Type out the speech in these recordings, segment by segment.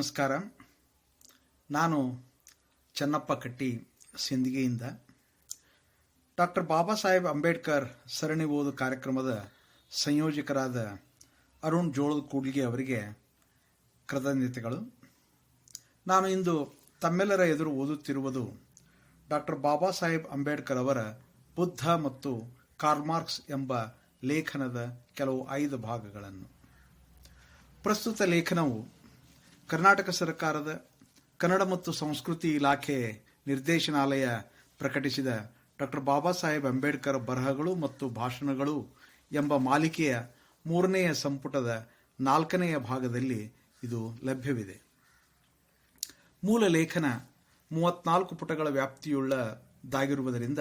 ನಮಸ್ಕಾರ. ನಾನು ಚನ್ನಪ್ಪ ಕಟ್ಟಿ, ಸಿಂದಗಿಯಿಂದ. ಡಾಕ್ಟರ್ ಬಾಬಾ ಸಾಹೇಬ್ ಅಂಬೇಡ್ಕರ್ ಸರಣಿ ಓದು ಕಾರ್ಯಕ್ರಮದ ಸಂಯೋಜಕರಾದ ಅರುಣ್ ಜೋಳದ ಕೂಡ್ಲಿಗೆ ಅವರಿಗೆ ಕೃತಜ್ಞತೆಗಳು. ನಾನು ಇಂದು ತಮ್ಮೆಲ್ಲರ ಎದುರು ಓದುತ್ತಿರುವುದು ಡಾಕ್ಟರ್ ಬಾಬಾ ಸಾಹೇಬ್ ಅಂಬೇಡ್ಕರ್ ಅವರ ಬುದ್ಧ ಮತ್ತು ಕಾರ್ಮಾರ್ಕ್ಸ್ ಎಂಬ ಲೇಖನದ ಕೆಲವು ಐದು ಭಾಗಗಳನ್ನು. ಪ್ರಸ್ತುತ ಲೇಖನವು ಕರ್ನಾಟಕ ಸರ್ಕಾರದ ಕನ್ನಡ ಮತ್ತು ಸಂಸ್ಕೃತಿ ಇಲಾಖೆ ನಿರ್ದೇಶನಾಲಯ ಪ್ರಕಟಿಸಿದ ಡಾಕ್ಟರ್ ಬಾಬಾ ಸಾಹೇಬ್ ಅಂಬೇಡ್ಕರ್ ಬರಹಗಳು ಮತ್ತು ಭಾಷಣಗಳು ಎಂಬ ಮಾಲಿಕೆಯ ಮೂರನೆಯ ಸಂಪುಟದ ನಾಲ್ಕನೆಯ ಭಾಗದಲ್ಲಿ ಇದು ಲಭ್ಯವಿದೆ. ಮೂಲ ಲೇಖನ ಮೂವತ್ನಾಲ್ಕು ಪುಟಗಳ ವ್ಯಾಪ್ತಿಯುಳ್ಳದಾಗಿರುವುದರಿಂದ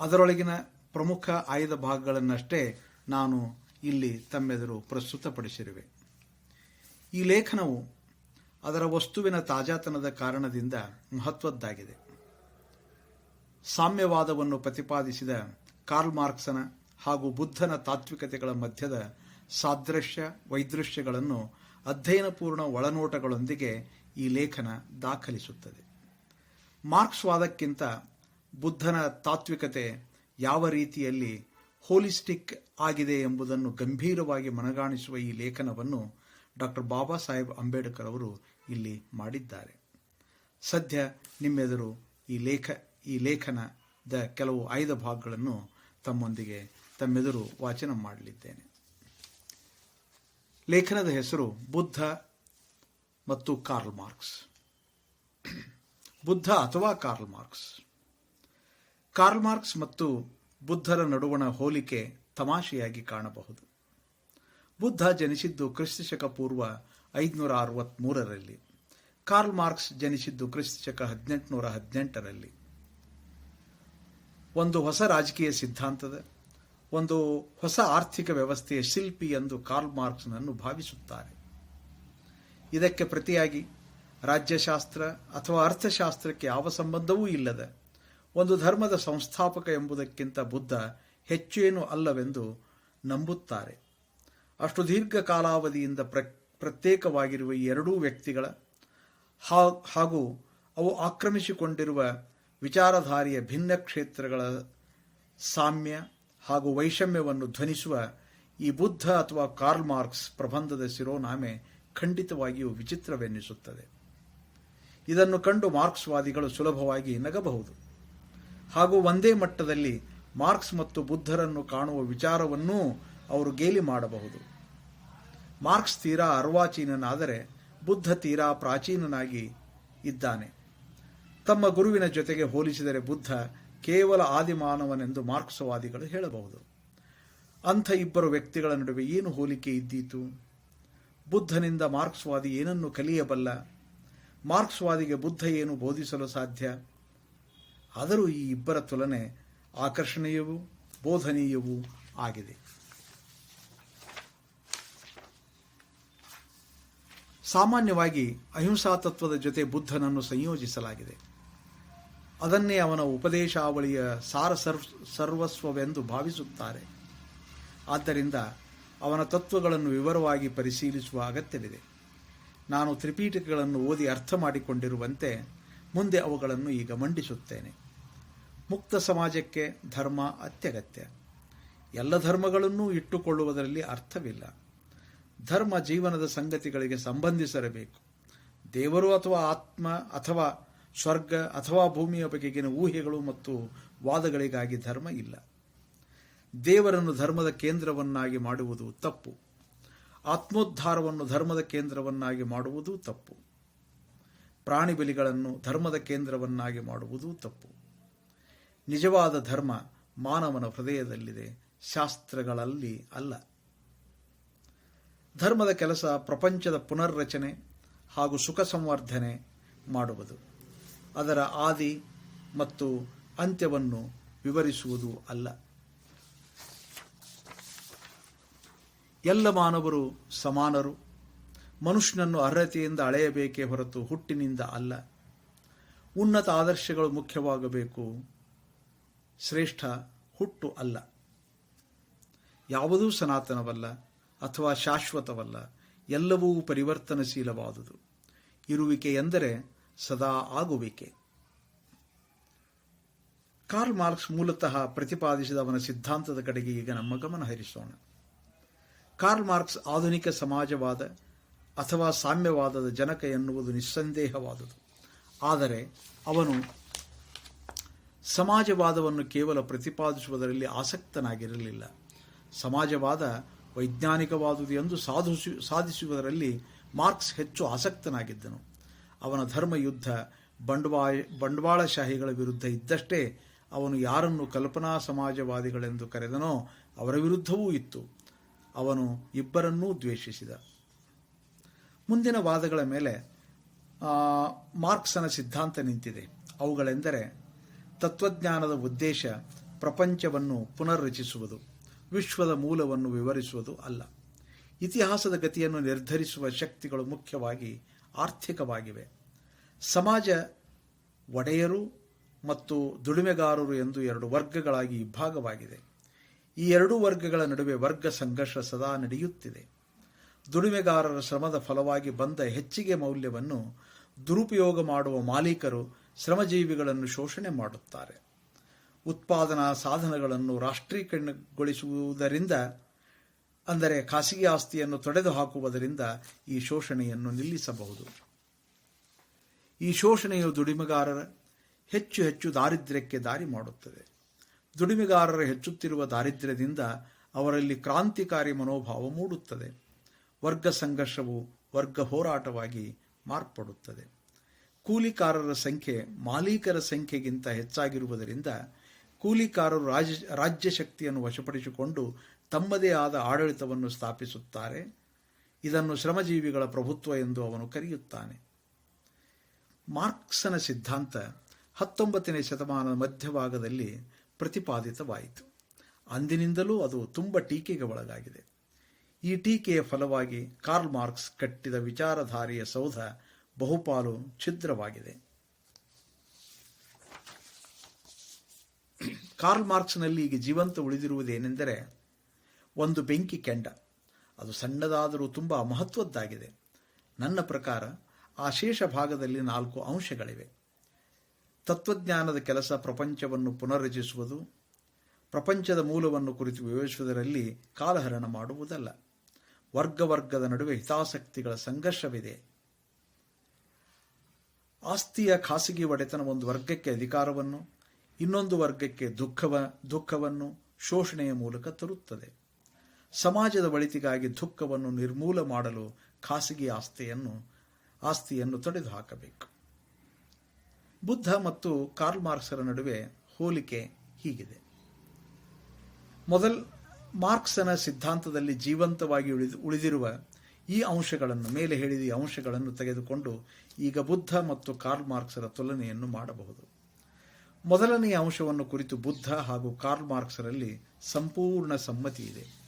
ಅದರೊಳಗಿನ ಪ್ರಮುಖ ಆಯ್ದ ಭಾಗಗಳನ್ನಷ್ಟೇ ನಾನು ಇಲ್ಲಿ ತಮ್ಮೆದುರು ಪ್ರಸ್ತುತಪಡಿಸಿರುವೆ. ಈ ಲೇಖನವು ಅದರ ವಸ್ತುವಿನ ತಾಜಾತನದ ಕಾರಣದಿಂದ ಮಹತ್ವದ್ದಾಗಿದೆ. ಸಾಮ್ಯವಾದವನ್ನು ಪ್ರತಿಪಾದಿಸಿದ ಕಾರ್ಲ್ ಮಾರ್ಕ್ಸನ ಹಾಗೂ ಬುದ್ಧನ ತಾತ್ವಿಕತೆಗಳ ಮಧ್ಯದ ಸಾದೃಶ್ಯ ವೈದೃಶ್ಯಗಳನ್ನು ಅಧ್ಯಯನಪೂರ್ಣ ಒಳನೋಟಗಳೊಂದಿಗೆ ಈ ಲೇಖನ ದಾಖಲಿಸುತ್ತದೆ. ಮಾರ್ಕ್ಸ್ವಾದಕ್ಕಿಂತ ಬುದ್ಧನ ತಾತ್ವಿಕತೆ ಯಾವ ರೀತಿಯಲ್ಲಿ ಹೋಲಿಸ್ಟಿಕ್ ಆಗಿದೆ ಎಂಬುದನ್ನು ಗಂಭೀರವಾಗಿ ಮನಗಾಣಿಸುವ ಈ ಲೇಖನವನ್ನು ಡಾಕ್ಟರ್ ಬಾಬಾ ಸಾಹೇಬ್ ಅಂಬೇಡ್ಕರ್ ಅವರು ಇಲ್ಲಿ ಮಾಡಿದ್ದಾರೆ. ಸದ್ಯ ನಿಮ್ಮೆದುರು ಈ ಲೇಖ, ಈ ಲೇಖನದ ಕೆಲವು ಆಯ್ದ ಭಾಗಗಳನ್ನು ತಮ್ಮೊಂದಿಗೆ, ತಮ್ಮೆದುರು ವಾಚನ ಮಾಡಲಿದ್ದೇನೆ. ಲೇಖನದ ಹೆಸರು ಬುದ್ಧ ಮತ್ತು ಕಾರ್ಲ್ ಮಾರ್ಕ್ಸ್. ಬುದ್ಧ ಅಥವಾ ಕಾರ್ಲ್ ಮಾರ್ಕ್ಸ್. ಕಾರ್ಲ್ ಮಾರ್ಕ್ಸ್ ಮತ್ತು ಬುದ್ಧರ ನಡುವಣ ಹೋಲಿಕೆ ತಮಾಷೆಯಾಗಿ ಕಾಣಬಹುದು. ಬುದ್ಧ ಜನಿಸಿದ್ದು ಕ್ರಿಸ್ತಶಕ ಪೂರ್ವ ಐದುನೂರ ಅರವತ್ಮೂರರಲ್ಲಿ ಕಾರ್ಲ್ ಮಾರ್ಕ್ಸ್ ಜನಿಸಿದ್ದು ಕ್ರಿಸ್ತಶಕ ಹದಿನೆಂಟುನೂರ ಹದಿನೆಂಟರಲ್ಲಿ ಒಂದು ಹೊಸ ರಾಜಕೀಯ ಸಿದ್ಧಾಂತದ, ಒಂದು ಹೊಸ ಆರ್ಥಿಕ ವ್ಯವಸ್ಥೆಯ ಶಿಲ್ಪಿ ಎಂದು ಕಾರ್ಲ್ ಮಾರ್ಕ್ಸ್ನನ್ನು ಭಾವಿಸುತ್ತಾರೆ. ಇದಕ್ಕೆ ಪ್ರತಿಯಾಗಿ ರಾಜ್ಯಶಾಸ್ತ್ರ ಅಥವಾ ಅರ್ಥಶಾಸ್ತ್ರಕ್ಕೆ ಯಾವ ಸಂಬಂಧವೂ ಇಲ್ಲದ ಒಂದು ಧರ್ಮದ ಸಂಸ್ಥಾಪಕ ಎಂಬುದಕ್ಕಿಂತ ಬುದ್ಧ ಹೆಚ್ಚೇನೂ ಅಲ್ಲವೆಂದು ನಂಬುತ್ತಾರೆ. ಅಷ್ಟು ದೀರ್ಘ ಕಾಲಾವಧಿಯಿಂದ ಪ್ರ, ಪ್ರತ್ಯೇಕವಾಗಿರುವ ಈ ಎರಡೂ ವ್ಯಕ್ತಿಗಳ ಹಾಗೂ ಅವು ಆಕ್ರಮಿಸಿಕೊಂಡಿರುವ ವಿಚಾರಧಾರಿಯ ಭಿನ್ನ ಕ್ಷೇತ್ರಗಳ ಸಾಮ್ಯ ಹಾಗೂ ವೈಷಮ್ಯವನ್ನು ಧ್ವನಿಸುವ ಈ ಬುದ್ಧ ಅಥವಾ ಕಾರ್ಲ್ ಮಾರ್ಕ್ಸ್ ಪ್ರಬಂಧದ ಶಿರೋನಾಮೆ ಖಂಡಿತವಾಗಿಯೂ ವಿಚಿತ್ರವೆನ್ನಿಸುತ್ತದೆ. ಇದನ್ನು ಕಂಡು ಮಾರ್ಕ್ಸ್ವಾದಿಗಳು ಸುಲಭವಾಗಿ ನಗಬಹುದು. ಹಾಗೂ ಒಂದೇ ಮಟ್ಟದಲ್ಲಿ ಮಾರ್ಕ್ಸ್ ಮತ್ತು ಬುದ್ಧರನ್ನು ಕಾಣುವ ವಿಚಾರವನ್ನೂ ಅವರು ಗೇಲಿ ಮಾಡಬಹುದು. ಮಾರ್ಕ್ಸ್ ತೀರಾ ಅರ್ವಾಚೀನನಾದರೆ ಬುದ್ಧ ತೀರಾ ಪ್ರಾಚೀನನಾಗಿ ಇದ್ದಾನೆ. ತಮ್ಮ ಗುರುವಿನ ಜೊತೆಗೆ ಹೋಲಿಸಿದರೆ ಬುದ್ಧ ಕೇವಲ ಆದಿಮಾನವನೆಂದು ಮಾರ್ಕ್ಸ್ವಾದಿಗಳು ಹೇಳಬಹುದು. ಅಂಥ ಇಬ್ಬರು ವ್ಯಕ್ತಿಗಳ ನಡುವೆ ಏನು ಹೋಲಿಕೆ ಇದ್ದೀತು? ಬುದ್ಧನಿಂದ ಮಾರ್ಕ್ಸ್ವಾದಿ ಏನನ್ನು ಕಲಿಯಬಲ್ಲ? ಮಾರ್ಕ್ಸ್ವಾದಿಗೆ ಬುದ್ಧ ಏನು ಬೋಧಿಸಲು ಸಾಧ್ಯ? ಆದರೂ ಈ ಇಬ್ಬರ ತುಲನೆ ಆಕರ್ಷಣೀಯವೂ ಬೋಧನೀಯವೂ ಆಗಿದೆ. ಸಾಮಾನ್ಯವಾಗಿ ಅಹಿಂಸಾ ತತ್ವದ ಜೊತೆ ಬುದ್ಧನನ್ನು ಸಂಯೋಜಿಸಲಾಗಿದೆ. ಅದನ್ನೇ ಅವನ ಉಪದೇಶಾವಳಿಯ ಸಾರ ಸರ್ವಸ್ವವೆಂದು ಭಾವಿಸುತ್ತಾರೆ. ಆದ್ದರಿಂದ ಅವನ ತತ್ವಗಳನ್ನು ವಿವರವಾಗಿ ಪರಿಶೀಲಿಸುವ ಅಗತ್ಯವಿದೆ. ನಾನು ತ್ರಿಪೀಠಿಕೆಗಳನ್ನು ಓದಿ ಅರ್ಥ ಮಾಡಿಕೊಂಡಿರುವಂತೆ ಮುಂದೆ ಅವುಗಳನ್ನು ಈಗ ಮಂಡಿಸುತ್ತೇನೆ. ಮುಕ್ತ ಸಮಾಜಕ್ಕೆ ಧರ್ಮ ಅತ್ಯಗತ್ಯ. ಎಲ್ಲ ಧರ್ಮಗಳನ್ನೂ ಇಟ್ಟುಕೊಳ್ಳುವುದರಲ್ಲಿ ಅರ್ಥವಿಲ್ಲ. ಧರ್ಮ ಜೀವನದ ಸಂಗತಿಗಳಿಗೆ ಸಂಬಂಧಿಸಿರಬೇಕು. ದೇವರು ಅಥವಾ ಆತ್ಮ ಅಥವಾ ಸ್ವರ್ಗ ಅಥವಾ ಭೂಮಿಯ ಬಗೆಗಿನ ಊಹೆಗಳು ಮತ್ತು ವಾದಗಳಿಗಾಗಿ ಧರ್ಮ ಇಲ್ಲ. ದೇವರನ್ನು ಧರ್ಮದ ಕೇಂದ್ರವನ್ನಾಗಿ ಮಾಡುವುದು ತಪ್ಪು. ಆತ್ಮೋದ್ಧಾರವನ್ನು ಧರ್ಮದ ಕೇಂದ್ರವನ್ನಾಗಿ ಮಾಡುವುದು ತಪ್ಪು. ಪ್ರಾಣಿ ಬಲಿಗಳನ್ನು ಧರ್ಮದ ಕೇಂದ್ರವನ್ನಾಗಿ ಮಾಡುವುದು ತಪ್ಪು. ನಿಜವಾದ ಧರ್ಮ ಮಾನವನ ಹೃದಯದಲ್ಲಿದೆ, ಶಾಸ್ತ್ರಗಳಲ್ಲಿ ಅಲ್ಲ. ಧರ್ಮದ ಕೆಲಸ ಪ್ರಪಂಚದ ಪುನರ್ರಚನೆ ಹಾಗೂ ಸುಖ ಸಂವರ್ಧನೆ ಮಾಡುವುದು. ಅದರ ಆದಿ ಮತ್ತು ಅಂತ್ಯವನ್ನು ವಿವರಿಸುವುದು ಅಲ್ಲ. ಎಲ್ಲ ಮಾನವರು ಸಮಾನರು. ಮನುಷ್ಯನನ್ನು ಅರ್ಹತೆಯಿಂದ ಅಳೆಯಬೇಕೇ ಹೊರತು ಹುಟ್ಟಿನಿಂದ ಅಲ್ಲ. ಉನ್ನತ ಆದರ್ಶಗಳು ಮುಖ್ಯವಾಗಬೇಕು. ಶ್ರೇಷ್ಠ ಹುಟ್ಟು ಅಲ್ಲ. ಯಾವುದೂ ಸನಾತನವಲ್ಲ. ಅಥವಾ ಶಾಶ್ವತವಲ್ಲ, ಎಲ್ಲವೂ ಪರಿವರ್ತನಶೀಲವಾದುದು. ಇರುವಿಕೆ ಎಂದರೆ ಸದಾ ಆಗುವಿಕೆ. ಕಾರ್ಲ್ ಮಾರ್ಕ್ಸ್ ಮೂಲತಃ ಪ್ರತಿಪಾದಿಸಿದ ಅವನ ಸಿದ್ಧಾಂತದ ಕಡೆಗೆ ಈಗ ನಮ್ಮ ಗಮನ ಹರಿಸೋಣ. ಕಾರ್ಲ್ ಮಾರ್ಕ್ಸ್ ಆಧುನಿಕ ಸಮಾಜವಾದ ಅಥವಾ ಸಾಮ್ಯವಾದದ ಜನಕ ಎನ್ನುವುದು ನಿಸ್ಸಂದೇಹವಾದುದು. ಆದರೆ ಅವನು ಸಮಾಜವಾದವನ್ನು ಕೇವಲ ಪ್ರತಿಪಾದಿಸುವುದರಲ್ಲಿ ಆಸಕ್ತನಾಗಿರಲಿಲ್ಲ. ಸಮಾಜವಾದ ವೈಜ್ಞಾನಿಕವಾದುದು ಎಂದು ಸಾಧಿಸು, ಸಾಧಿಸುವುದರಲ್ಲಿ ಮಾರ್ಕ್ಸ್ ಹೆಚ್ಚು ಆಸಕ್ತನಾಗಿದ್ದನು. ಅವನ ಧರ್ಮಯುದ್ಧ ಬಂಡವಾಳ, ಬಂಡವಾಳಶಾಹಿಗಳ ವಿರುದ್ಧ ಇದ್ದಷ್ಟೇ ಅವನು ಯಾರನ್ನು ಕಲ್ಪನಾ ಸಮಾಜವಾದಿಗಳೆಂದು ಕರೆದನೋ ಅವರ ವಿರುದ್ಧವೂ ಇತ್ತು. ಅವನು ಇಬ್ಬರನ್ನೂ ದ್ವೇಷಿಸಿದ. ಮುಂದಿನ ವಾದಗಳ ಮೇಲೆ ಮಾರ್ಕ್ಸನ ಸಿದ್ಧಾಂತ ನಿಂತಿದೆ. ಅವುಗಳೆಂದರೆ ತತ್ವಜ್ಞಾನದ ಉದ್ದೇಶ ಪ್ರಪಂಚವನ್ನು ಪುನರ್ರಚಿಸುವುದು. ವಿಶ್ವದ ಮೂಲವನ್ನು ವಿವರಿಸುವುದು ಅಲ್ಲ. ಇತಿಹಾಸದ ಗತಿಯನ್ನು ನಿರ್ಧರಿಸುವ ಶಕ್ತಿಗಳು ಮುಖ್ಯವಾಗಿ ಆರ್ಥಿಕವಾಗಿವೆ. ಸಮಾಜ ಒಡೆಯರು ಮತ್ತು ದುಡಿಮೆಗಾರರು ಎಂದು ಎರಡು ವರ್ಗಗಳಾಗಿ ಇಬ್ಬಾಗವಾಗಿದೆ ಈ ಎರಡೂ ವರ್ಗಗಳ ನಡುವೆ ವರ್ಗ ಸಂಘರ್ಷ ಸದಾ ನಡೆಯುತ್ತಿದೆ. ದುಡಿಮೆಗಾರರ ಶ್ರಮದ ಫಲವಾಗಿ ಬಂದ ಹೆಚ್ಚಿಗೆ ಮೌಲ್ಯವನ್ನು ದುರುಪಯೋಗ ಮಾಡುವ ಮಾಲೀಕರು ಶ್ರಮಜೀವಿಗಳನ್ನು ಶೋಷಣೆ ಮಾಡುತ್ತಾರೆ. ಉತ್ಪಾದನಾ ಸಾಧನಗಳನ್ನು ರಾಷ್ಟ್ರೀಕರಣಗೊಳಿಸುವುದರಿಂದ, ಅಂದರೆ ಖಾಸಗಿ ಆಸ್ತಿಯನ್ನು ತೊಡೆದು ಹಾಕುವುದರಿಂದ ಈ ಶೋಷಣೆಯನ್ನು ನಿಲ್ಲಿಸಬಹುದು. ಈ ಶೋಷಣೆಯು ದುಡಿಮೆಗಾರರ ಹೆಚ್ಚು ಹೆಚ್ಚು ದಾರಿದ್ರ್ಯಕ್ಕೆ ದಾರಿ ಮಾಡುತ್ತದೆ. ದುಡಿಮೆಗಾರರ ಹೆಚ್ಚುತ್ತಿರುವ ದಾರಿದ್ರ್ಯದಿಂದ ಅವರಲ್ಲಿ ಕ್ರಾಂತಿಕಾರಿ ಮನೋಭಾವ ಮೂಡುತ್ತದೆ. ವರ್ಗ ಸಂಘರ್ಷವು ವರ್ಗ ಹೋರಾಟವಾಗಿ ಮಾರ್ಪಡುತ್ತದೆ. ಕೂಲಿಕಾರರ ಸಂಖ್ಯೆ ಮಾಲೀಕರ ಸಂಖ್ಯೆಗಿಂತ ಹೆಚ್ಚಾಗಿರುವುದರಿಂದ ಕೂಲಿಕಾರರು ರಾಜ, ರಾಜ್ಯ ಶಕ್ತಿಯನ್ನು ವಶಪಡಿಸಿಕೊಂಡು ತಮ್ಮದೇ ಆದ ಆಡಳಿತವನ್ನು ಸ್ಥಾಪಿಸುತ್ತಾರೆ. ಇದನ್ನು ಶ್ರಮಜೀವಿಗಳ ಪ್ರಭುತ್ವ ಎಂದು ಅವನು ಕರೆಯುತ್ತಾನೆ. ಮಾರ್ಕ್ಸನ ಸಿದ್ಧಾಂತ ಹತ್ತೊಂಬತ್ತನೇ ಶತಮಾನದ ಮಧ್ಯಭಾಗದಲ್ಲಿ ಪ್ರತಿಪಾದಿತವಾಯಿತು. ಅಂದಿನಿಂದಲೂ ಅದು ತುಂಬ ಟೀಕೆಗೆ ಒಳಗಾಗಿದೆ. ಈ ಟೀಕೆಯ ಫಲವಾಗಿ ಕಾರ್ಲ್ ಮಾರ್ಕ್ಸ್ ಕಟ್ಟಿದ ವಿಚಾರಧಾರೆಯ ಸೌಧ ಬಹುಪಾಲು ಛಿದ್ರವಾಗಿದೆ. ಕಾರ್ಲ್ ಮಾರ್ಕ್ಸ್ನಲ್ಲಿ ಈಗ ಜೀವಂತ ಉಳಿದಿರುವುದೇನೆಂದರೆ ಒಂದು ಬೆಂಕಿ ಕೆಂಡ. ಅದು ಸಣ್ಣದಾದರೂ ತುಂಬ ಮಹತ್ವದ್ದಾಗಿದೆ. ನನ್ನ ಪ್ರಕಾರ ಆ ಶೇಷ ಭಾಗದಲ್ಲಿ ನಾಲ್ಕು ಅಂಶಗಳಿವೆ. ತತ್ವಜ್ಞಾನದ ಕೆಲಸ ಪ್ರಪಂಚವನ್ನು ಪುನರ್ರಚಿಸುವುದು, ಪ್ರಪಂಚದ ಮೂಲವನ್ನು ಕುರಿತು ವಿವರಿಸುವುದರಲ್ಲಿ ಕಾಲಹರಣ ಮಾಡುವುದಲ್ಲ. ವರ್ಗ ವರ್ಗದ ನಡುವೆ ಹಿತಾಸಕ್ತಿಗಳ ಸಂಘರ್ಷವಿದೆ. ಆಸ್ತಿಯ ಖಾಸಗಿ ಒಡೆತನ ಒಂದು ವರ್ಗಕ್ಕೆ ಅಧಿಕಾರವನ್ನು ಇನ್ನೊಂದು ವರ್ಗಕ್ಕೆ ದುಃಖವ, ದುಃಖವನ್ನು ಶೋಷಣೆಯ ಮೂಲಕ ತರುತ್ತದೆ. ಸಮಾಜದ ಒಳಿತಿಗಾಗಿ ದುಃಖವನ್ನು ನಿರ್ಮೂಲ ಮಾಡಲು ಖಾಸಗಿ ಆಸ್ತಿಯನ್ನು ಆಸ್ತಿಯನ್ನು ತೊಡೆದು ಹಾಕಬೇಕು. ಬುದ್ಧ ಮತ್ತು ಕಾರ್ಲ್ ಮಾರ್ಕ್ಸರ ನಡುವೆ ಹೋಲಿಕೆ ಹೀಗಿದೆ. ಮೊದಲ್, ಮಾರ್ಕ್ಸನ ಸಿದ್ಧಾಂತದಲ್ಲಿ ಜೀವಂತವಾಗಿ ಉಳಿದು, ಉಳಿದಿರುವ ಈ ಅಂಶಗಳನ್ನು, ಮೇಲೆ ಹೇಳಿದ ಅಂಶಗಳನ್ನು ತೆಗೆದುಕೊಂಡು ಈಗ ಬುದ್ಧ ಮತ್ತು ಕಾರ್ಲ್ ಮಾರ್ಕ್ಸರ ತುಲನೆಯನ್ನು ಮಾಡಬಹುದು. ಮೊದಲನೆಯ ಅಂಶವನ್ನು ಕುರಿತು ಬುದ್ಧ ಹಾಗೂ ಕಾರ್ಲ್ ಮಾರ್ಕ್ಸರಲ್ಲಿ ಸಂಪೂರ್ಣ ಸಮ್ಮತಿ ಇದೆ.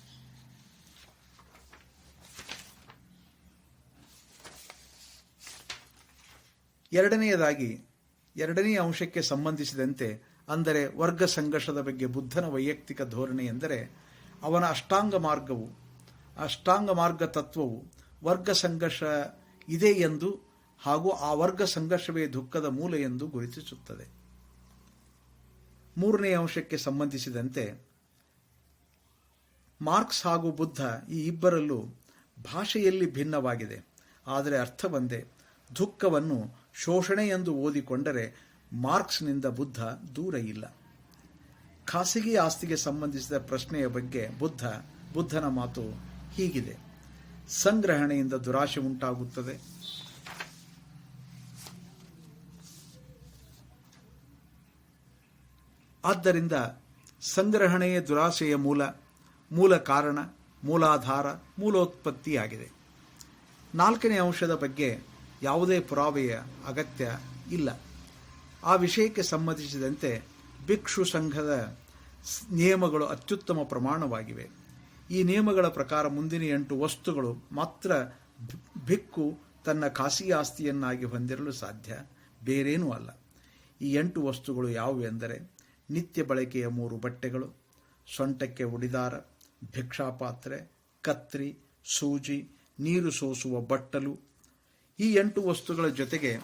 ಎರಡನೆಯದಾಗಿ, ಎರಡನೆಯ ಅಂಶಕ್ಕೆ ಸಂಬಂಧಿಸಿದಂತೆ, ಅಂದರೆ ವರ್ಗ ಸಂಘರ್ಷದ ಬಗ್ಗೆ ಬುದ್ಧನ ವೈಯಕ್ತಿಕ ಧೋರಣೆ ಎಂದರೆ, ಅವನ ಅಷ್ಟಾಂಗ ಮಾರ್ಗವು, ಅಷ್ಟಾಂಗ ಮಾರ್ಗ ತತ್ವವು ವರ್ಗ ಸಂಘರ್ಷ ಇದೆ ಎಂದು ಹಾಗೂ ಆ ವರ್ಗ ಸಂಘರ್ಷವೇ ದುಃಖದ ಮೂಲ ಎಂದು ಗುರುತಿಸುತ್ತದೆ. ಮೂರನೇ ಅಂಶಕ್ಕೆ ಸಂಬಂಧಿಸಿದಂತೆ ಮಾರ್ಕ್ಸ್ ಹಾಗೂ ಬುದ್ಧ ಈ ಇಬ್ಬರಲ್ಲೂ ಭಾಷೆಯಲ್ಲಿ ಭಿನ್ನವಾಗಿದೆ. ಆದರೆ ಅರ್ಥ ಒಂದೇ ದುಃಖವನ್ನು ಶೋಷಣೆ ಎಂದು ಓದಿಕೊಂಡರೆ ಮಾರ್ಕ್ಸ್ನಿಂದ ಬುದ್ಧ ದೂರ ಇಲ್ಲ. ಖಾಸಗಿ ಆಸ್ತಿಗೆ ಸಂಬಂಧಿಸಿದ ಪ್ರಶ್ನೆಯ ಬಗ್ಗೆ ಬುದ್ಧ, ಬುದ್ಧನ ಮಾತು ಹೀಗಿದೆ. ಸಂಗ್ರಹಣೆಯಿಂದ ದುರಾಶೆ ಉಂಟಾಗುತ್ತದೆ. ಆದ್ದರಿಂದ ಸಂಗ್ರಹಣೆಯೇ ದುರಾಸೆಯ ಮೂಲ ಮೂಲ ಕಾರಣ, ಮೂಲಾಧಾರ, ಮೂಲೋತ್ಪತ್ತಿಯಾಗಿದೆ. ನಾಲ್ಕನೇ ಅಂಶದ ಬಗ್ಗೆ ಯಾವುದೇ ಪುರಾವೆಯ ಅಗತ್ಯ ಇಲ್ಲ. ಆ ವಿಷಯಕ್ಕೆ ಸಂಬಂಧಿಸಿದಂತೆ ಭಿಕ್ಷು ಸಂಘದ ನಿಯಮಗಳು ಅತ್ಯುತ್ತಮ ಪ್ರಮಾಣವಾಗಿವೆ. ಈ ನಿಯಮಗಳ ಪ್ರಕಾರ ಮುಂದಿನ ಎಂಟು ವಸ್ತುಗಳು ಮಾತ್ರ ಭಿಕ್ಕು ತನ್ನ ಖಾಸಗಿ ಆಸ್ತಿಯನ್ನಾಗಿ ಹೊಂದಿರಲು ಸಾಧ್ಯ. ಬೇರೇನೂ ಅಲ್ಲ. ಈ ಎಂಟು ವಸ್ತುಗಳು ಯಾವುವು ಎಂದರೆ ನಿತ್ಯ ಬಳಕೆಯ ಮೂರು ಬಟ್ಟೆಗಳು, ಸೊಂಟಕ್ಕೆ ಉಡಿದಾರ, ಭಿಕ್ಷಾಪಾತ್ರೆ, ಕತ್ರಿ, ಸೂಜಿ, ನೀರು ಸೋಸುವ ಬಟ್ಟಲು. ಈ ಎಂಟು ವಸ್ತುಗಳ ಜೊತೆಗೆ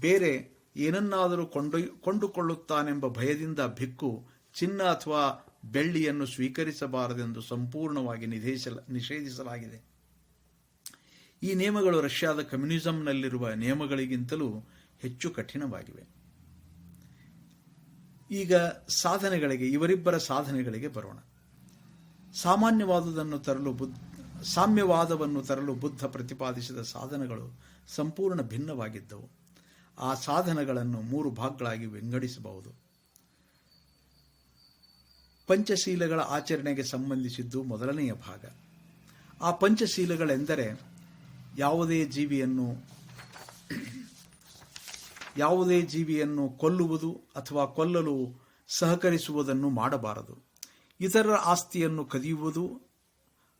ಬೇರೆ ಏನನ್ನಾದರೂ ಕೊಂಡೊಯ್, ಕೊಂಡುಕೊಳ್ಳುತ್ತಾನೆಂಬ ಭಯದಿಂದ ಭಿಕ್ಕು ಚಿನ್ನ ಅಥವಾ ಬೆಳ್ಳಿಯನ್ನು ಸ್ವೀಕರಿಸಬಾರದೆಂದು ಸಂಪೂರ್ಣವಾಗಿ ನಿಷೇಧಿಸಲ ನಿಷೇಧಿಸಲಾಗಿದೆ. ಈ ನಿಯಮಗಳು ರಷ್ಯಾದ ಕಮ್ಯುನಿಸಂನಲ್ಲಿರುವ ನಿಯಮಗಳಿಗಿಂತಲೂ ಹೆಚ್ಚು ಕಠಿಣವಾಗಿವೆ. ಈಗ ಸಾಧನೆಗಳಿಗೆ, ಇವರಿಬ್ಬರ ಸಾಧನೆಗಳಿಗೆ ಬರೋಣ. ಸಾಮಾನ್ಯವಾದುದನ್ನು ತರಲು ಬುದ್ಧ, ಸಾಮ್ಯವಾದವನ್ನು ತರಲು ಬುದ್ಧ ಪ್ರತಿಪಾದಿಸಿದ ಸಾಧನಗಳು ಸಂಪೂರ್ಣ ಭಿನ್ನವಾಗಿದ್ದವು. ಆ ಸಾಧನಗಳನ್ನು ಮೂರು ಭಾಗಗಳಾಗಿ ವಿಂಗಡಿಸಬಹುದು. ಪಂಚಶೀಲಗಳ ಆಚರಣೆಗೆ ಸಂಬಂಧಿಸಿದ್ದು ಮೊದಲನೆಯ ಭಾಗ. ಆ ಪಂಚಶೀಲಗಳೆಂದರೆ ಯಾವುದೇ ಜೀವಿಯನ್ನು ಯಾವುದೇ ಜೀವಿಯನ್ನು ಕೊಲ್ಲುವುದು ಅಥವಾ ಕೊಲ್ಲಲು ಸಹಕರಿಸುವುದನ್ನು ಮಾಡಬಾರದು. ಇತರರ ಆಸ್ತಿಯನ್ನು ಕದಿಯುವುದು,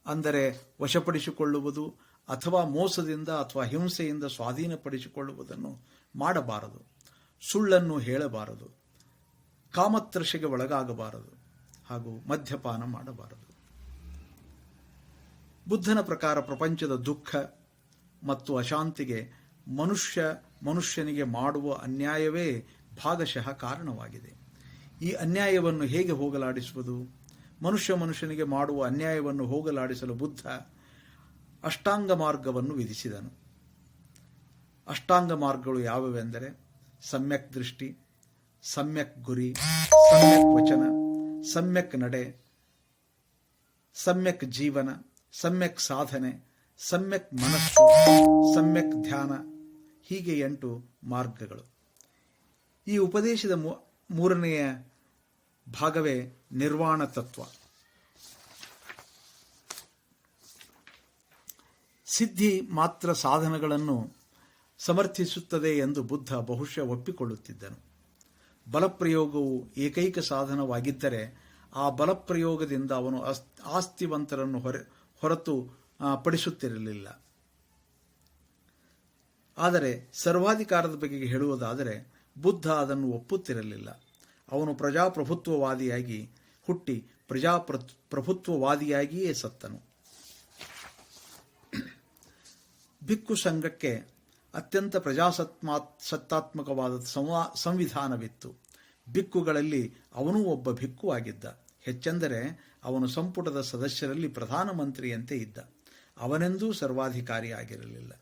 ಅಂದರೆ ವಶಪಡಿಸಿಕೊಳ್ಳುವುದು ಅಥವಾ ಮೋಸದಿಂದ ಅಥವಾ ಹಿಂಸೆಯಿಂದ ಸ್ವಾಧೀನಪಡಿಸಿಕೊಳ್ಳುವುದನ್ನು ಮಾಡಬಾರದು. ಸುಳ್ಳನ್ನು ಹೇಳಬಾರದು. ಕಾಮತ್ರಷೆಗೆ ಒಳಗಾಗಬಾರದು ಹಾಗೂ ಮದ್ಯಪಾನ ಮಾಡಬಾರದು. ಬುದ್ಧನ ಪ್ರಕಾರ ಪ್ರಪಂಚದ ದುಃಖ ಮತ್ತು ಅಶಾಂತಿಗೆ ಮನುಷ್ಯ ಮನುಷ್ಯನಿಗೆ ಮಾಡುವ ಅನ್ಯಾಯವೇ ಭಾಗಶಃ ಕಾರಣವಾಗಿದೆ. ಈ ಅನ್ಯಾಯವನ್ನು ಹೇಗೆ ಹೋಗಲಾಡಿಸುವುದು? ಮನುಷ್ಯ ಮನುಷ್ಯನಿಗೆ ಮಾಡುವ ಅನ್ಯಾಯವನ್ನು ಹೋಗಲಾಡಿಸಲು ಬುದ್ಧ ಅಷ್ಟಾಂಗ ಮಾರ್ಗವನ್ನು ವಿಧಿಸಿದನು. ಅಷ್ಟಾಂಗ ಮಾರ್ಗಗಳು ಯಾವುವೆಂದರೆ ಸಮ್ಯಕ್ ದೃಷ್ಟಿ, ಸಮ್ಯಕ್ ಗುರಿ, ಸಮ್ಯಕ್ ವಚನ, ಸಮ್ಯಕ್ ನಡೆ, ಸಮ್ಯಕ್ ಜೀವನ, ಸಮ್ಯಕ್ ಸಾಧನೆ, ಸಮ್ಯಕ್ ಮನಸ್ಸು, ಸಮ್ಯಕ್ ಧ್ಯಾನ ಹೀಗೆ ಎಂಟು ಮಾರ್ಗಗಳು. ಈ ಉಪದೇಶದ ಮೂರನೆಯ ಭಾಗವೇ ನಿರ್ವಾಣ ತತ್ವ. ಸಿದ್ಧಿ ಮಾತ್ರ ಸಾಧನಗಳನ್ನು ಸಮರ್ಥಿಸುತ್ತದೆ ಎಂದು ಬುದ್ಧ ಬಹುಶಃ ಒಪ್ಪಿಕೊಳ್ಳುತ್ತಿದ್ದನು. ಬಲಪ್ರಯೋಗವು ಏಕೈಕ ಸಾಧನವಾಗಿದ್ದರೆ ಆ ಬಲಪ್ರಯೋಗದಿಂದ ಅವನು ಆಸ್ತಿವಂತರನ್ನು ಹೊರ, ಹೊರತು ಪಡಿಸುತ್ತಿರಲಿಲ್ಲ. ಆದರೆ ಸರ್ವಾಧಿಕಾರದ ಬಗೆಗೆ ಹೇಳುವುದಾದರೆ ಬುದ್ಧ ಅದನ್ನು ಒಪ್ಪುತ್ತಿರಲಿಲ್ಲ. ಅವನು ಪ್ರಜಾಪ್ರಭುತ್ವವಾದಿಯಾಗಿ ಹುಟ್ಟಿ ಪ್ರಜಾಪ್ರ ಪ್ರಭುತ್ವವಾದಿಯಾಗಿಯೇ ಸತ್ತನು. ಭಿಕ್ಕು ಸಂಘಕ್ಕೆ ಅತ್ಯಂತ ಪ್ರಜಾಸತ್ಮಾ ಸತ್ತಾತ್ಮಕವಾದ ಸಂವಾ, ಸಂವಿಧಾನವಿತ್ತು. ಭಿಕ್ಕುಗಳಲ್ಲಿ ಅವನೂ ಒಬ್ಬ ಭಿಕ್ಕು ಆಗಿದ್ದ. ಹೆಚ್ಚೆಂದರೆ ಅವನು ಸಂಪುಟದ ಸದಸ್ಯರಲ್ಲಿ ಪ್ರಧಾನಮಂತ್ರಿಯಂತೆ ಇದ್ದ. ಅವನೆಂದೂ ಸರ್ವಾಧಿಕಾರಿಯಾಗಿರಲಿಲ್ಲ.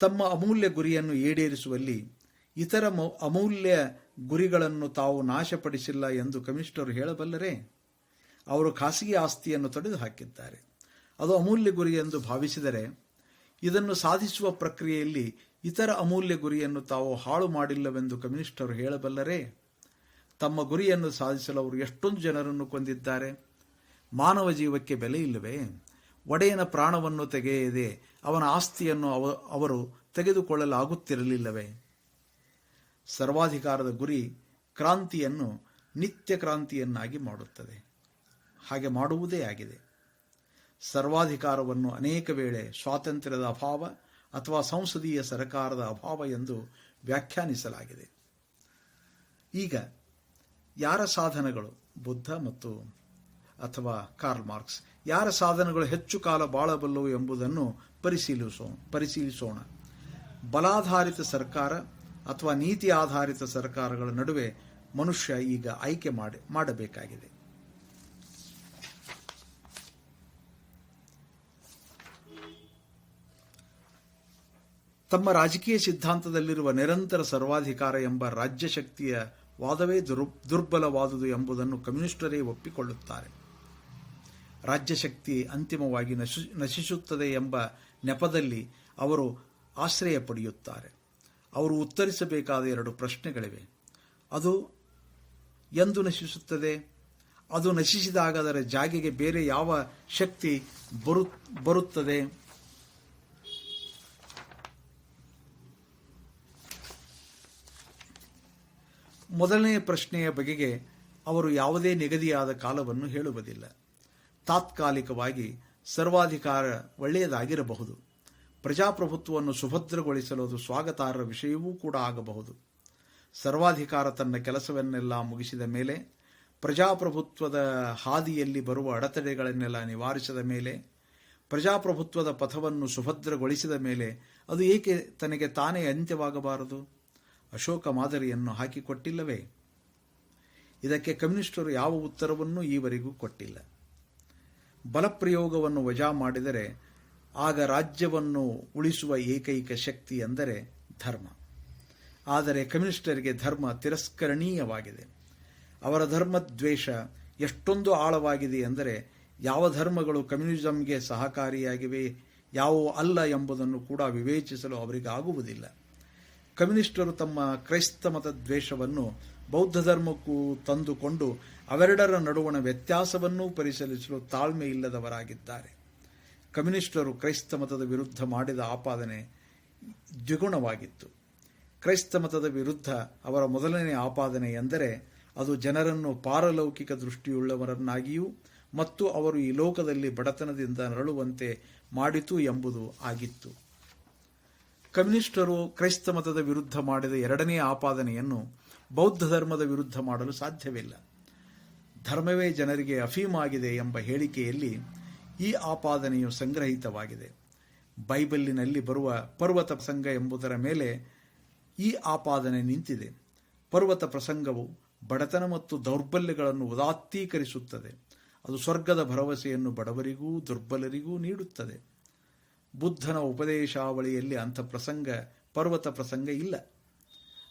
ತಮ್ಮ ಅಮೂಲ್ಯ ಗುರಿಯನ್ನು ಈಡೇರಿಸುವಲ್ಲಿ ಇತರ ಅಮೂಲ್ಯ ಗುರಿಗಳನ್ನು ತಾವು ನಾಶಪಡಿಸಿಲ್ಲ ಎಂದು ಕಮಿಷನರು ಹೇಳಬಲ್ಲರೆ, ಅವರು ಖಾಸಗಿ ಆಸ್ತಿಯನ್ನು ತೊಡೆದು ಹಾಕಿದ್ದಾರೆ. ಅದು ಅಮೂಲ್ಯ ಗುರಿ ಎಂದು ಭಾವಿಸಿದರೆ ಇದನ್ನು ಸಾಧಿಸುವ ಪ್ರಕ್ರಿಯೆಯಲ್ಲಿ ಇತರ ಅಮೂಲ್ಯ ಗುರಿಯನ್ನು ತಾವು ಹಾಳು ಮಾಡಿಲ್ಲವೆಂದು ಕಮ್ಯುನಿಸ್ಟರು ಹೇಳಬಲ್ಲರೆ, ತಮ್ಮ ಗುರಿಯನ್ನು ಸಾಧಿಸಲು ಅವರು ಎಷ್ಟೊಂದು ಜನರನ್ನು ಕೊಂದಿದ್ದಾರೆ. ಮಾನವ ಜೀವಕ್ಕೆ ಬೆಲೆ ಇಲ್ಲವೇ? ಒಡೆಯನ ಪ್ರಾಣವನ್ನು ತೆಗೆಯದೆ ಅವನ ಆಸ್ತಿಯನ್ನು ಅವ- ಅವರು ತೆಗೆದುಕೊಳ್ಳಲಾಗುತ್ತಿರಲಿಲ್ಲವೇ? ಸರ್ವಾಧಿಕಾರದ ಗುರಿ ಕ್ರಾಂತಿಯನ್ನು ನಿತ್ಯ ಕ್ರಾಂತಿಯನ್ನಾಗಿ ಮಾಡುತ್ತದೆ. ಹಾಗೆ ಮಾಡುವುದೇ ಆಗಿದೆ. ಸರ್ವಾಧಿಕಾರವನ್ನು ಅನೇಕ ವೇಳೆ ಸ್ವಾತಂತ್ರ್ಯದ ಅಭಾವ ಅಥವಾ ಸಂಸದೀಯ ಸರ್ಕಾರದ ಅಭಾವ ಎಂದು ವ್ಯಾಖ್ಯಾನಿಸಲಾಗಿದೆ. ಈಗ ಯಾರ ಸಾಧನಗಳು ಬುದ್ಧ ಮತ್ತು ಅಥವಾ ಕಾರ್ಲ್ ಮಾರ್ಕ್ಸ್, ಯಾರ ಸಾಧನಗಳು ಹೆಚ್ಚು ಕಾಲ ಬಾಳಬಲ್ಲವು ಎಂಬುದನ್ನು ಪರಿಶೀಲಿಸೋ, ಪರಿಶೀಲಿಸೋಣ. ಬಲಾಧಾರಿತ ಸರ್ಕಾರ ಅಥವಾ ನೀತಿ ಆಧಾರಿತ ಸರ್ಕಾರಗಳ ನಡುವೆ ಮನುಷ್ಯ ಈಗ ಆಯ್ಕೆ ಮಾಡಿ, ಮಾಡಬೇಕಾಗಿದೆ. ತಮ್ಮ ರಾಜಕೀಯ ಸಿದ್ಧಾಂತದಲ್ಲಿರುವ ನಿರಂತರ ಸರ್ವಾಧಿಕಾರ ಎಂಬ ರಾಜ್ಯ ಶಕ್ತಿಯ ವಾದವೇ ದುರ್, ದುರ್ಬಲವಾದುದು ಎಂಬುದನ್ನು ಕಮ್ಯುನಿಸ್ಟರೇ ಒಪ್ಪಿಕೊಳ್ಳುತ್ತಾರೆ. ರಾಜ್ಯ ಶಕ್ತಿ ಅಂತಿಮವಾಗಿ ನಶಿ, ನಶಿಸುತ್ತದೆ ಎಂಬ ನೆಪದಲ್ಲಿ ಅವರು ಆಶ್ರಯ ಪಡೆಯುತ್ತಾರೆ. ಅವರು ಉತ್ತರಿಸಬೇಕಾದ ಎರಡು ಪ್ರಶ್ನೆಗಳಿವೆ. ಅದು ಎಂದು ನಶಿಸುತ್ತದೆ, ಅದು ನಶಿಸಿದಾಗ ಅದರ ಜಾಗೆಗೆ ಬೇರೆ ಯಾವ ಶಕ್ತಿ ಬರು, ಬರುತ್ತದೆ? ಮೊದಲನೆಯ ಪ್ರಶ್ನೆಯ ಬಗೆಗೆ ಅವರು ಯಾವುದೇ ನಿಗದಿಯಾದ ಕಾಲವನ್ನು ಹೇಳುವುದಿಲ್ಲ. ತಾತ್ಕಾಲಿಕವಾಗಿ ಸರ್ವಾಧಿಕಾರ ಒಳ್ಳೆಯದಾಗಿರಬಹುದು. ಪ್ರಜಾಪ್ರಭುತ್ವವನ್ನು ಸುಭದ್ರಗೊಳಿಸಲು ಅದು ಸ್ವಾಗತಾರ್ಹ ವಿಷಯವೂ ಕೂಡ ಆಗಬಹುದು. ಸರ್ವಾಧಿಕಾರ ತನ್ನ ಕೆಲಸವನ್ನೆಲ್ಲ ಮುಗಿಸಿದ ಮೇಲೆ, ಪ್ರಜಾಪ್ರಭುತ್ವದ ಹಾದಿಯಲ್ಲಿ ಬರುವ ಅಡೆತಡೆಗಳನ್ನೆಲ್ಲ ನಿವಾರಿಸಿದ ಮೇಲೆ, ಪ್ರಜಾಪ್ರಭುತ್ವದ ಪಥವನ್ನು ಸುಭದ್ರಗೊಳಿಸಿದ ಮೇಲೆ ಅದು ಏಕೆ ತನಗೆ ತಾನೇ ಅಂತ್ಯವಾಗಬಾರದು? ಅಶೋಕ ಮಾದರಿಯನ್ನು ಹಾಕಿಕೊಟ್ಟಿಲ್ಲವೇ? ಇದಕ್ಕೆ ಕಮ್ಯುನಿಸ್ಟರು ಯಾವ ಉತ್ತರವನ್ನೂ ಈವರೆಗೂ ಕೊಟ್ಟಿಲ್ಲ. ಬಲಪ್ರಯೋಗವನ್ನು ವಜಾ ಮಾಡಿದರೆ ಆಗ ರಾಜ್ಯವನ್ನು ಉಳಿಸುವ ಏಕೈಕ ಶಕ್ತಿ ಎಂದರೆ ಧರ್ಮ. ಆದರೆ ಕಮ್ಯುನಿಸ್ಟರಿಗೆ ಧರ್ಮ ತಿರಸ್ಕರಣೀಯವಾಗಿದೆ. ಅವರ ಧರ್ಮದ್ವೇಷ ಎಷ್ಟೊಂದು ಆಳವಾಗಿದೆ ಎಂದರೆ ಯಾವ ಧರ್ಮಗಳು ಕಮ್ಯುನಿಸಂಗೆ ಸಹಕಾರಿಯಾಗಿವೆ, ಯಾವುವು ಅಲ್ಲ ಎಂಬುದನ್ನು ಕೂಡ ವಿವೇಚಿಸಲು ಅವರಿಗಾಗುವುದಿಲ್ಲ ಕಮ್ಯುನಿಸ್ಟರು ತಮ್ಮ ಕ್ರೈಸ್ತ ಮತ ದ್ವೇಷವನ್ನು ಬೌದ್ಧ ಧರ್ಮಕ್ಕೂ ತಂದುಕೊಂಡು ಅವೆರಡರ ನಡುವಣ ವ್ಯತ್ಯಾಸವನ್ನೂ ಪರಿಶೀಲಿಸಲು ತಾಳ್ಮೆ ಇಲ್ಲದವರಾಗಿದ್ದಾರೆ. ಕಮ್ಯುನಿಸ್ಟರು ಕ್ರೈಸ್ತ ಮತದ ವಿರುದ್ಧ ಮಾಡಿದ ಆಪಾದನೆ ದ್ವಿಗುಣವಾಗಿತ್ತು. ಕ್ರೈಸ್ತ ಮತದ ವಿರುದ್ಧ ಅವರ ಮೊದಲನೇ ಆಪಾದನೆ ಎಂದರೆ ಅದು ಜನರನ್ನು ಪಾರಲೌಕಿಕ ದೃಷ್ಟಿಯುಳ್ಳವರನ್ನಾಗಿಯೂ ಮತ್ತು ಅವರು ಈ ಲೋಕದಲ್ಲಿ ಬಡತನದಿಂದ ನರಳುವಂತೆ ಮಾಡಿತು ಎಂಬುದು ಆಗಿತ್ತು. ಕಮ್ಯುನಿಸ್ಟರು ಕ್ರೈಸ್ತ ಮತದ ವಿರುದ್ಧ ಮಾಡಿದ ಎರಡನೇ ಆಪಾದನೆಯನ್ನು ಬೌದ್ಧ ಧರ್ಮದ ವಿರುದ್ಧ ಮಾಡಲು ಸಾಧ್ಯವಿಲ್ಲ. ಧರ್ಮವೇ ಜನರಿಗೆ ಅಫೀಮಾಗಿದೆ ಎಂಬ ಹೇಳಿಕೆಯಲ್ಲಿ ಈ ಆಪಾದನೆಯು ಸಂಗ್ರಹಿತವಾಗಿದೆ. ಬೈಬಲ್ಲಿನಲ್ಲಿ ಬರುವ ಪರ್ವತ ಪ್ರಸಂಗ ಎಂಬುದರ ಮೇಲೆ ಈ ಆಪಾದನೆ ನಿಂತಿದೆ. ಪರ್ವತ ಪ್ರಸಂಗವು ಬಡತನ ಮತ್ತು ದೌರ್ಬಲ್ಯಗಳನ್ನು ಉದಾತ್ತೀಕರಿಸುತ್ತದೆ. ಅದು ಸ್ವರ್ಗದ ಭರವಸೆಯನ್ನು ಬಡವರಿಗೂ ದುರ್ಬಲರಿಗೂ ನೀಡುತ್ತದೆ. ಬುದ್ಧನ ಉಪದೇಶಾವಳಿಯಲ್ಲಿ ಅಂಥ ಪ್ರಸಂಗ, ಪರ್ವತ ಪ್ರಸಂಗ ಇಲ್ಲ.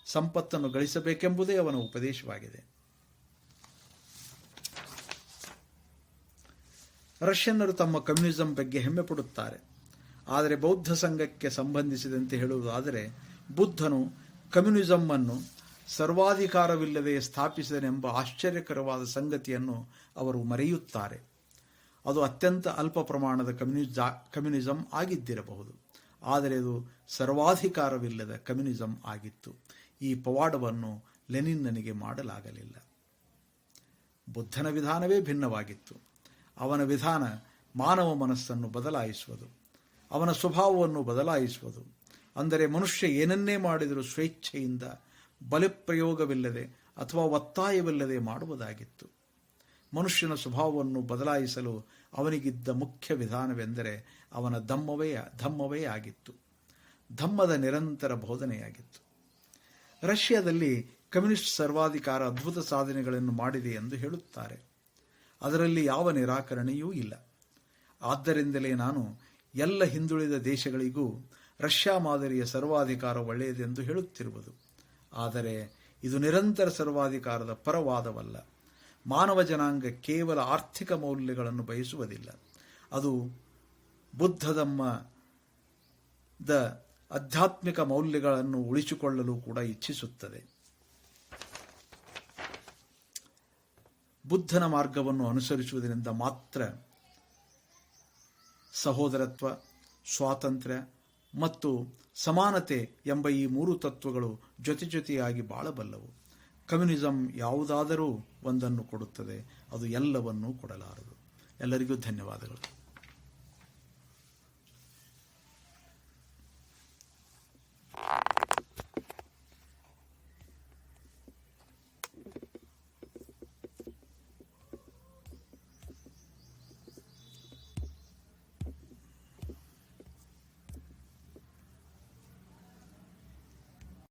ಸಂಪತ್ತನ್ನು ಗಳಿಸಬೇಕೆಂಬುದೇ ಅವನ ಉಪದೇಶವಾಗಿದೆ. ರಷ್ಯನ್ನರು ತಮ್ಮ ಕಮ್ಯುನಿಸಂ ಬಗ್ಗೆ ಹೆಮ್ಮೆ ಪಡುತ್ತಾರೆ. ಆದರೆ ಬೌದ್ಧ ಸಂಘಕ್ಕೆ ಸಂಬಂಧಿಸಿದಂತೆ ಹೇಳುವುದಾದರೆ, ಬುದ್ಧನು ಕಮ್ಯುನಿಸಂ ಅನ್ನು ಸರ್ವಾಧಿಕಾರವಿಲ್ಲದೆ ಸ್ಥಾಪಿಸಿದನೆಂಬ ಆಶ್ಚರ್ಯಕರವಾದ ಸಂಗತಿಯನ್ನು ಅವರು ಮರೆಯುತ್ತಾರೆ. ಅದು ಅತ್ಯಂತ ಅಲ್ಪ ಪ್ರಮಾಣದ ಕಮ್ಯುನಿಜ ಕಮ್ಯುನಿಸಂ ಆಗಿದ್ದಿರಬಹುದು. ಆದರೆ ಅದು ಸರ್ವಾಧಿಕಾರವಿಲ್ಲದ ಕಮ್ಯುನಿಸಂ ಆಗಿತ್ತು. ಈ ಪವಾಡವನ್ನು ಲೆನಿನ್ನನಿಗೆ ಮಾಡಲಾಗಲಿಲ್ಲ. ಬುದ್ಧನ ವಿಧಾನವೇ ಭಿನ್ನವಾಗಿತ್ತು. ಅವನ ವಿಧಾನ ಮಾನವ ಮನಸ್ಸನ್ನು ಬದಲಾಯಿಸುವುದು, ಅವನ ಸ್ವಭಾವವನ್ನು ಬದಲಾಯಿಸುವುದು. ಅಂದರೆ ಮನುಷ್ಯ ಏನನ್ನೇ ಮಾಡಿದರೂ ಸ್ವೇಚ್ಛೆಯಿಂದ ಬಲಪ್ರಯೋಗವಿಲ್ಲದೆ ಅಥವಾ ಒತ್ತಾಯವಿಲ್ಲದೆ ಮಾಡುವುದಾಗಿತ್ತು. ಮನುಷ್ಯನ ಸ್ವಭಾವವನ್ನು ಬದಲಾಯಿಸಲು ಅವನಿಗಿದ್ದ ಮುಖ್ಯ ವಿಧಾನವೆಂದರೆ ಅವನ ಧಮ್ಮವೇ ಧಮ್ಮವೇ ಆಗಿತ್ತು. ಧಮ್ಮದ ನಿರಂತರ ಬೋಧನೆಯಾಗಿತ್ತು. ರಷ್ಯಾದಲ್ಲಿ ಕಮ್ಯುನಿಸ್ಟ್ ಸರ್ವಾಧಿಕಾರ ಅದ್ಭುತ ಸಾಧನೆಗಳನ್ನು ಮಾಡಿದೆ ಎಂದು ಹೇಳುತ್ತಾರೆ. ಅದರಲ್ಲಿ ಯಾವ ನಿರಾಕರಣೆಯೂ ಇಲ್ಲ. ಆದ್ದರಿಂದಲೇ ನಾನು ಎಲ್ಲ ಹಿಂದುಳಿದ ದೇಶಗಳಿಗೂ ರಷ್ಯಾ ಮಾದರಿಯ ಸರ್ವಾಧಿಕಾರ ಒಳ್ಳೆಯದೆಂದು ಹೇಳುತ್ತಿರುವುದು. ಆದರೆ ಇದು ನಿರಂತರ ಸರ್ವಾಧಿಕಾರದ ಪರವಾದವಲ್ಲ. ಮಾನವ ಜನಾಂಗ ಕೇವಲ ಆರ್ಥಿಕ ಮೌಲ್ಯಗಳನ್ನು ಬಯಸುವುದಿಲ್ಲ. ಅದು ಬುದ್ಧದಮ್ಮ ದ ಆಧ್ಯಾತ್ಮಿಕ ಮೌಲ್ಯಗಳನ್ನು ಉಳಿಸಿಕೊಳ್ಳಲು ಕೂಡ ಇಚ್ಛಿಸುತ್ತದೆ. ಬುದ್ಧನ ಮಾರ್ಗವನ್ನು ಅನುಸರಿಸುವುದರಿಂದ ಮಾತ್ರ ಸಹೋದರತ್ವ, ಸ್ವಾತಂತ್ರ್ಯ ಮತ್ತು ಸಮಾನತೆ ಎಂಬ ಈ ಮೂರು ತತ್ವಗಳು ಜೊತೆ ಜೊತೆಯಾಗಿ ಬಾಳಬಲ್ಲವು. ಕಮ್ಯುನಿಸಂ ಯಾವುದಾದರೂ ಒಂದನ್ನು ಕೊಡುತ್ತದೆ, ಅದು ಎಲ್ಲವನ್ನೂ ಕೊಡಲಾರದು. ಎಲ್ಲರಿಗೂ ಧನ್ಯವಾದಗಳು.